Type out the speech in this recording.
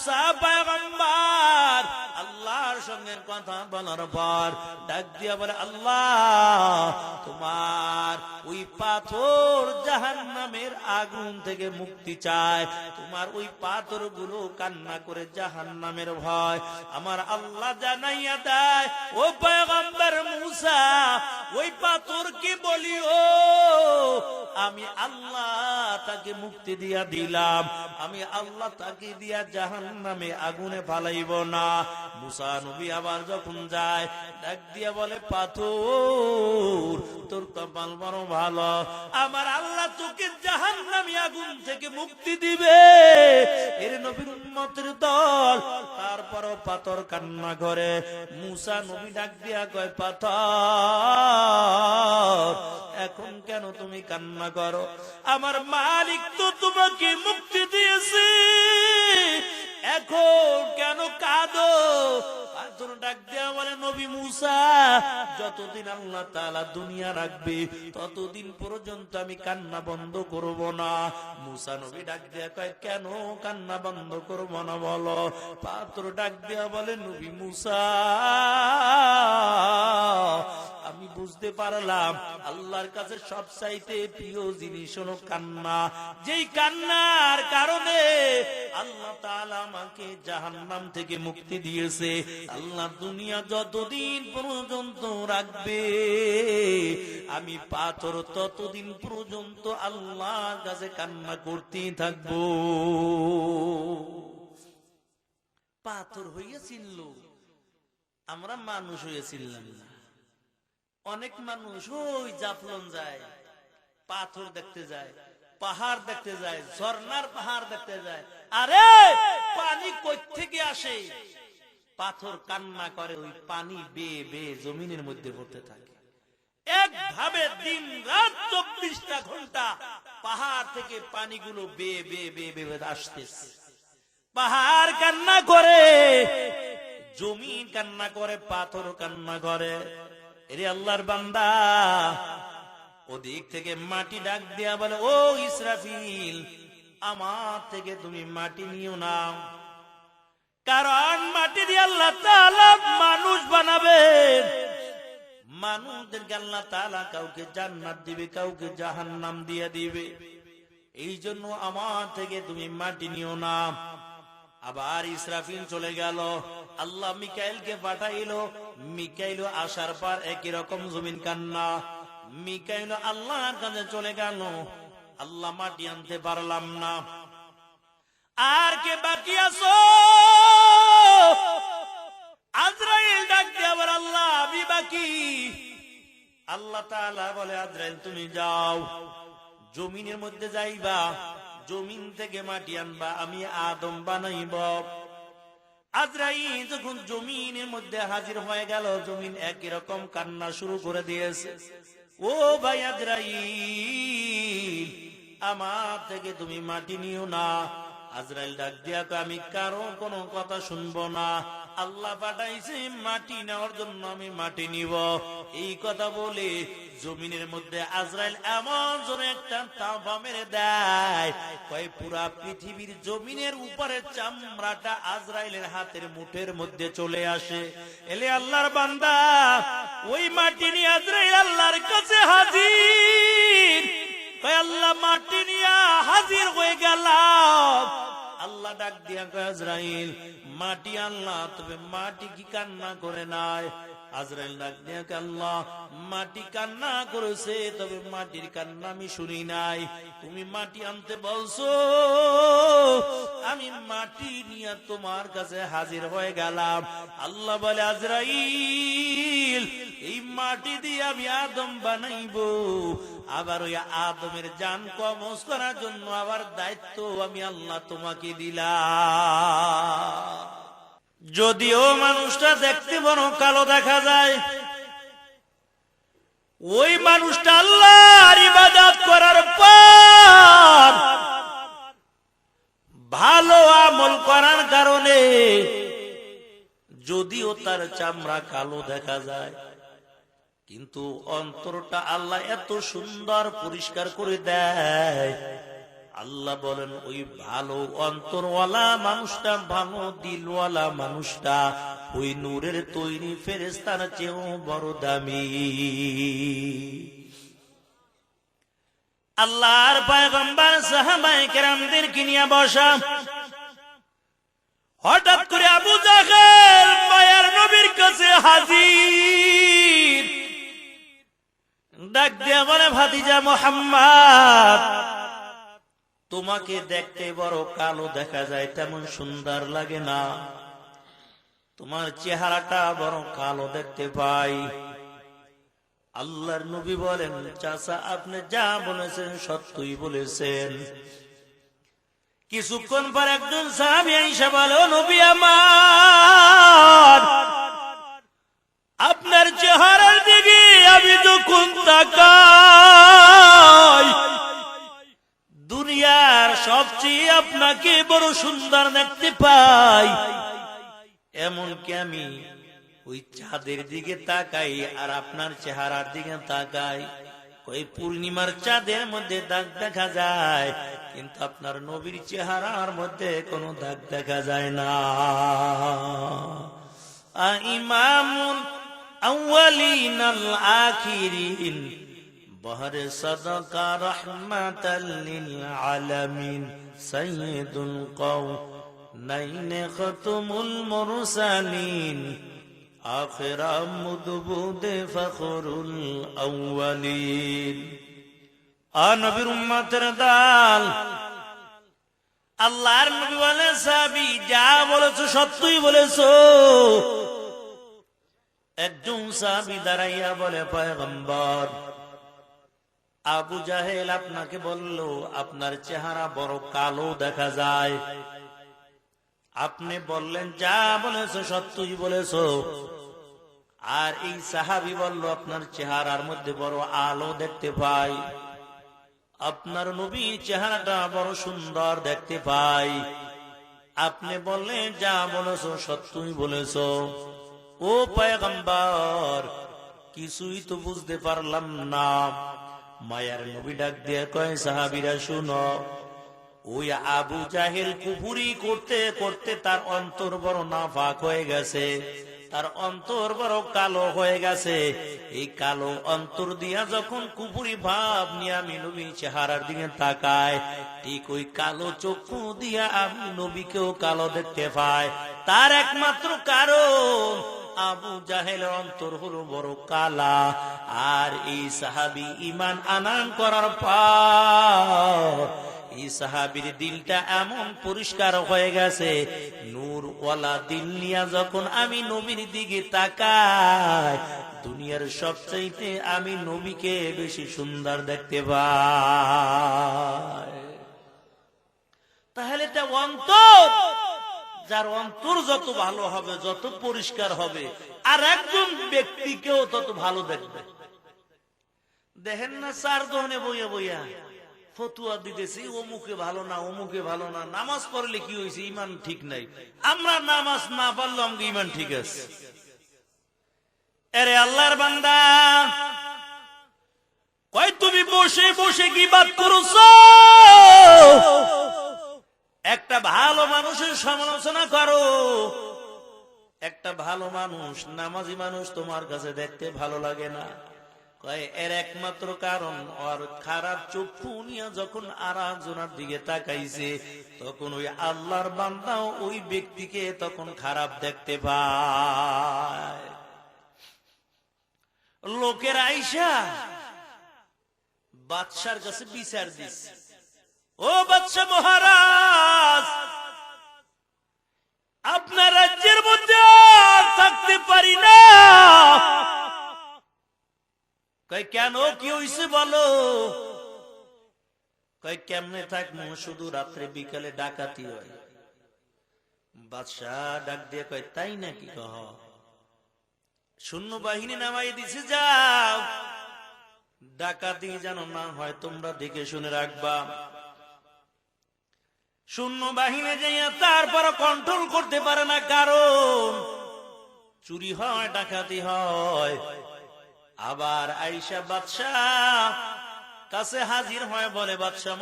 মুসা পয়গম্বর আল্লাহর কথা বলার পর ডাক দিয়া বলে, আল্লাহ, তোমার ওই পাথর জাহান্নামের আগুন থেকে মুক্তি চায়। তোমার ওই পাথরগুলো কান্না করে জাহান্নামের ভয়। আমার আল্লাহ জানাইয়া দেয়, ও পয়গম্বর মুসা, ওই পাথরকে বলিও? আমি আল্লাহ তাকে মুক্তি দিয়া দিলাম। আমি আল্লাহ তাকে দিয়া জাহান নামে আগুনে ফালাইব না। মুসা নবী আবার যখন যায়, ডাক দিয়া বলে, পাথর, তোর কপাল বড় ভালো। আমার আল্লাহ তোকে জাহান নামে আগুন থেকে মুক্তি দিবে। এর নবীর উম্মতের দল। তারপরও পাথর কান্না করে। মুসা নবী ডাক দিয়া কয়, পাথর, এখন কেন তুমি কান্না করো? আমার মালিক তো তোমাকে মুক্তি দিয়েছে। এখন কেন কাঁদো? ততদিন পর্যন্ত আমি কান্না বন্ধ করব না। মুসা নবী ডাক দেয়া কয়, কেন কান্না বন্ধ করব না বলো? পাথর ডাক দেয়া বলে, নবী মুসা বুঝতে পারলাম, আল্লাহর কাছে সব চাইতে প্রিয় জিনিস হলো কান্না। যেই কান্নার কারণে আল্লাহ তাআলা আমাকে জাহান্নাম থেকে মুক্তি দিয়েছে। আল্লাহ দুনিয়া যতদিন পর্যন্ত রাখবে, আমি পাথর ততদিন পর্যন্ত আল্লাহর কাছে কান্না করতেই থাকব। পাথর হইয়াছিল আমরা মানুষ হয়েছিলাম না। অনেক মানুষ, ওই জাফলন যায়, পাথর দেখতে যায়, পাহাড় দেখতে যায়, ঝর্ণার পাহাড় দেখতে যায়। আরে, পানি কই থেকে আসে? পাথর কান্না করে, ওই পানি বেয়ে বেয়ে জমিনের মধ্যে পড়তে থাকে। একভাবে দিন রাত চব্বিশটা ঘণ্টা পাহাড় থেকে পানিগুলো বেয়ে বেয়ে বেয়ে বেয়ে আসতেছে। পাহাড় কান্না করে জমিন কান্না করে, পাথর কান্না করে। এরে আল্লাহর বান্দা, ওদিক থেকে মাটি ডাক দেয়া বলে, ও ইসরাফিল, আমার থেকে তুমি মাটি নিও না। কারণ মাটি দিয়ে আল্লাহ তাআলা মানুষ বানাবে। মানুষদেরকে আল্লাহ তাআলা কাউকে জান্নাত দিবে, কাউকে জাহান্নাম দিয়ে দিবে। এই জন্য আমার থেকে তুমি মাটি নিও না। আবার ইসরাফিল চলে গেল। আল্লাহ মিকাইলকে পাঠাইলো মিকাইল আসার পর একই রকম জমিন কান্না। মিকাইল আল্লাহর কাছে চলে গেল। আল্লাহ মাটি আনতে পারলাম না। আর কে বাকি আছো? আজরাইল ডাক দিয়ে আল্লাহ, আমি বাকি। আল্লাহ তাআলা বলে, আজরাইল, তুমি যাও। জমিনের মধ্যে যাইবা, জমিন থেকে মাটি আনবা, আমি আদম বানাইব। আজরাই যখন জমিনের মধ্যে হাজির হয়ে গেল, জমিন একই রকম কান্না শুরু করে দিয়েছে। ও ভাই আজরাই আমার থেকে তুমি মাটি নিও না। আজরাইল ডাক দিয়া তো আমি কারও কোনো কথা শুনব না। আল্লাহ পাঠাইছে মাটি নেওয়ার জন্য আমি মাটি নিব। এই কথা বলে জমিনের মধ্যে আজরাইল এমন জোরে একটা তাঁবা মেরে দেয়, কয়, পুরা পৃথিবীর জমিনের উপরে চামড়াটা আজরাইলের হাতের মুঠের মধ্যে চলে আসে। এলে আল্লাহর বান্দা, ওই মাটি নিয়ে আজরাইল আল্লাহর কাছে হাজির। কয়, আল্লাহ মাটি নিয়ে হাজির হয়ে গেলাম। আল্লাহ ডাক দিয়া কয়, আজরাইল মাটি আল্লাহ, তবে মাটি কি কান্না করে নাই? আজরাইল ডাক আল্লাহ, মাটি কান্না করেছে, তবে মাটির কান্না আমি শুনি নাই। তুমি মাটি আনতে বলছো, আমি মাটি নিয়ে তোমার কাছে হাজির হয়ে গেলাম। আল্লাহ বলে, আজরাইল, এই মাটি দিয়ে আমি আদম বানাইবো। আবার ওই আদমের জান কমস করার জন্য আবার দায়িত্ব আমি আল্লাহ তোমাকে দিলাম। যদিও মানুষটা দেখতে বড় কালো দেখা যায়, ওই মানুষটা আল্লাহর ইবাদত করার পর ভালো আমল করার কারণে যদিও তার চামড়া কালো দেখা যায়, কিন্তু অন্তরটা আল্লাহ এত সুন্দর পরিষ্কার করে দেয় আল্লাহ বলেন, ওই ভালো অন্তরওয়ালা মানুষটা, ভালো দিলওয়ালা মানুষটা, ওই নূরের তৈরি ফেরেস্তার চেয়েও বড় দামি। আল্লাহর পায়গম্বর সাহাবায়ে কেরামদের কিনিয়া বসা। হঠাৎ করে আবু জাহেল মায়ার নবীর কাছে হাজির। ডাক দিয়া বলে, ভাতিজা মোহাম্মদ তোমাকে দেখতে বড় কালো দেখা যায়, তেমন সুন্দর লাগে না। তোমার চেহারাটা বড় কালো দেখতে পাই। আল্লাহর নবী বলেন, চাচা, আপনি যা বলেছেন সত্যই বলেছেন। কিছুক্ষণ পর একজন সাহাবি আইসা বলো নবী আমার, আপনার চেহারার দিকে আমি যখন তাকাই দুনিয়ার আপনাকে বড় সুন্দর দেখতে পাই। এমনকি আমি ওই চাঁদের দিকে তাকাই আর আপনার চেহারার দিকে তাকাই। ওই পূর্ণিমার চাঁদের মধ্যে দাগ দেখা যায়, কিন্তু আপনার নবীর চেহারার মধ্যে কোনো দাগ দেখা যায় না। আল আখিরিন, বহর সদকা রহমাতাল আলামিন। সাইয়্যিদুল কওনাইন খতমুল মুরসালিন آخر مدبود فخر الأولين নবীর উম্মতের দাল আল্লাহর নবী বলে সাবি যা বলেছো সত্যই বলেছো একজন সাবি দাঁড়াইয়া বলে পয়গম্বর আবু জাহেল আপনাকে বলল, আপনার চেহারা বড় কালো দেখা যায়। আপনি বললেন, যা বলেছ, সত্যই বলেছ। আর এই সাহাবি বলল, আপনার চেহারার মধ্যে বড় আলো দেখতে পাই। আপনার নবীর চেহারাটা বড় সুন্দর দেখতে পাই। আপনি বললেন, যা বলেছ, সত্যই বলেছ। ও পয়গম্বর, কিছুই তো বুঝতে পারলাম না। মায়ার নবী ডাক দিয়ে কয়, সাহাবিরা শুনো, ওই আবু জাহেল কুপুরি করতে করতে তার অন্তর বড় নাফাক হয়ে গেছে, তার অন্তর বড় কালো হয়ে গেছে। এই কালো অন্তর দিয়া যখন কুপুরি ভাব নিয়ে আমি নবীর চেহারার দিকে তাকায় ঠিক ওই কালো চক্ষু দিয়া আমি নবীকেও কালো দেখতে পাই। তার একমাত্র কারণ আবু জাহেল অন্তর হলো বড় কালা। আর এই সাহাবি ইমান আনান করার পর এই সাহাবির দিলটা এমন পরিষ্কার হয়ে গেছে নূর ওয়ালা দিল নিয়া যখন আমি নবীর দিকে তাকাই, দুনিয়ার সবচাইতে আমি নবীকে বেশি সুন্দর দেখতে পাই। তাহলে এটা অন্তর যার অন্তর যত ভালো হবে, যত পরিষ্কার হবে, আর একজন ব্যক্তিকেও তত ভালো দেখবে। দেখেন না, চার দহনে বইয়া বইয়া ফতুয়া দিতেছি, অমুকে ভালো না, অমুকে ভালো না, নামাজ পড়লে কি হয়েছে ইমান ঠিক নাই। আমরা নামাজ না পারলে আমাকে ইমান ঠিক আছে। এরে আল্লাহর বান্দা, কয় তুমি বসে বসে কি বাদ করছ একটা ভালো মানুষের সমালোচনা করো একটা ভালো মানুষ, নামাজি মানুষ তোমার কাছে দেখতে ভালো লাগে না। এর একমাত্র কারণ, ওর খারাপ চক্ষু নিয়ে যখন আর একজনের দিকে তাকাইছে, তখন ওই আল্লাহর বান্দাও ওই ব্যক্তিকে তখন খারাপ দেখতে লোকের আইসা বাদশার কাছে বিচার দিচ্ছে ও বাদশা মহারাজ আপনার রাজ্যের মধ্যে থাকতে পারি না। কেন? কি হইছে বলো? কই কেমনে থাকব শুধু রাত্রে বিকালে ডাকাতি হয়। বাদশাহ ডাক দিয়ে কয়, তাই নাকি কহ? শূন্য বাহিনী নামাই দিছে, যাও। ডাকাতি যেন না হয়, তোমরা দেখে শুনে রাখবা। শূন্য বাহিনী যাইয়া তারপর কন্ট্রোল করতে পারে না, কারণ চুরি হয়, ডাকাতি হয়। আবার আইসা বাদশাহ কাছে হাজির হয়, বলে বাদশাহ